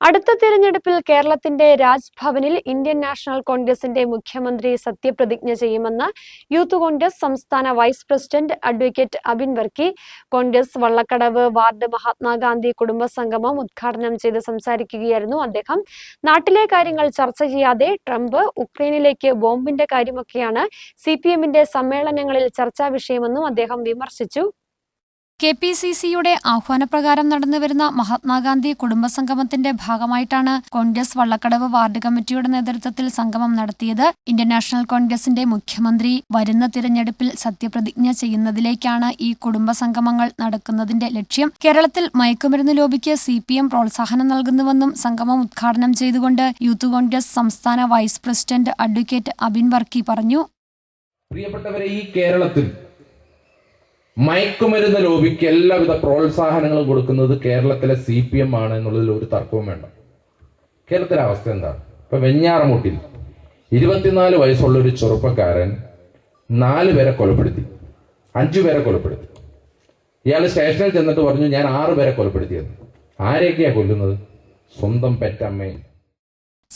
അടുത്ത തിരഞ്ഞെടുപ്പിൽ കേരളത്തിന്റെ രാജ്ഭവനിൽ ഇന്ത്യൻ നാഷണൽ കോൺഗ്രസിന്റെ മുഖ്യമന്ത്രി സത്യപ്രതിജ്ഞ ചെയ്യുമെന്ന് യൂത്ത് കോൺഗ്രസ് സംസ്ഥാന vice president advocate Abin Varkey Congress Vallakkadavu ward Mahatma Gandhi കുടുംബ സംഗമം ഉദ്ഘാടനം ചെയ്ത് സംസാരിക്കുകയായിരുന്നു അദ്ദേഹം. നാട്ടിലെ കാര്യങ്ങൾ ചർച്ച ചെയ്യാതെ ട്രംപ് ഉക്രൈനിലേക്ക് ബോംബിന്റെ കാര്യമൊക്കെയാണ് സി സമ്മേളനങ്ങളിൽ ചർച്ചാ വിഷയമെന്നും അദ്ദേഹം വിമർശിച്ചു. കെ പി സി സിയുടെ ആഹ്വാനപ്രകാരം നടന്നുവരുന്ന മഹാത്മാഗാന്ധി കുടുംബസംഗമത്തിന്റെ ഭാഗമായിട്ടാണ് കോൺഗ്രസ് വള്ളക്കടവ് വാർഡ് കമ്മിറ്റിയുടെ നേതൃത്വത്തിൽ സംഗമം നടത്തിയത്. ഇന്റർനാഷണൽ നാഷണൽ കോൺഗ്രസിന്റെ മുഖ്യമന്ത്രി വരുന്ന തിരഞ്ഞെടുപ്പിൽ സത്യപ്രതിജ്ഞ ചെയ്യുന്നതിലേക്കാണ് ഈ കുടുംബസംഗമങ്ങൾ നടക്കുന്നതിന്റെ ലക്ഷ്യം. കേരളത്തിൽ മയക്കുമരുന്ന് ലോബിക്ക് സി പി എം പ്രോത്സാഹനം നൽകുന്നുവെന്നും സംഗമം ഉദ്ഘാടനം ചെയ്തുകൊണ്ട് യൂത്ത് കോൺഗ്രസ് സംസ്ഥാന vice president advocate Abin Varkey പറഞ്ഞു. പ്രിയപ്പെട്ടവരെ ഈ കേരളത്തിൽ മയക്കുമരുന്ന് ലോബിക്ക് എല്ലാവിധ പ്രോത്സാഹനങ്ങളും കൊടുക്കുന്നത് കേരളത്തിലെ സി പി എം ആണ് എന്നുള്ളതിൽ ഒരു തർക്കവും വേണ്ട. കേരളത്തിലെ അവസ്ഥ എന്താണ്? ഇപ്പൊ വെഞ്ഞാറമൂട്ടിൽ ഇരുപത്തിനാല് വയസ്സുള്ള ഒരു ചെറുപ്പക്കാരൻ നാല് പേരെ കൊലപ്പെടുത്തി. അഞ്ചു പേരെ കൊലപ്പെടുത്തി. ഇയാൾ സ്റ്റേഷനിൽ ചെന്നിട്ട് പറഞ്ഞു ഞാൻ ആറ് പേരെ കൊലപ്പെടുത്തിയത് ആരെയൊക്കെയാണ് കൊല്ലുന്നത്? സ്വന്തം പെറ്റമ്മയും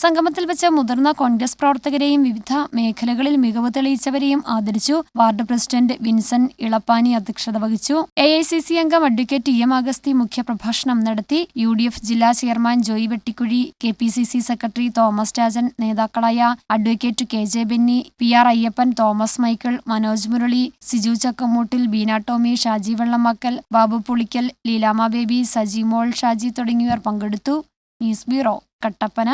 സംഗമത്തിൽ വെച്ച് മുതിർന്ന കോൺഗ്രസ് പ്രവർത്തകരെയും വിവിധ മേഖലകളിൽ മികവ് തെളിയിച്ചവരെയും ആദരിച്ചു. വാർഡ് പ്രസിഡന്റ് വിൻസെന്റ് ഇളപ്പാനി അധ്യക്ഷത വഹിച്ചു. എ ഐ സി സി അംഗം അഡ്വക്കേറ്റ് ഇ എം അഗസ്തി മുഖ്യപ്രഭാഷണം നടത്തി. യു ഡി എഫ് ജില്ലാ chairman Joy Vettikkuzhi K P C C secretary Thomas Rajan നേതാക്കളായ advocate K J Benny P R Ayyappan Thomas Michael Manoj Murali Siju Chakkamoottil Beena Tommy Shaji Vellamakkal Babu Pulickal Leelamma Baby Sajimol Shaji തുടങ്ങിയവർ പങ്കെടുത്തു. News bureau Kattappana.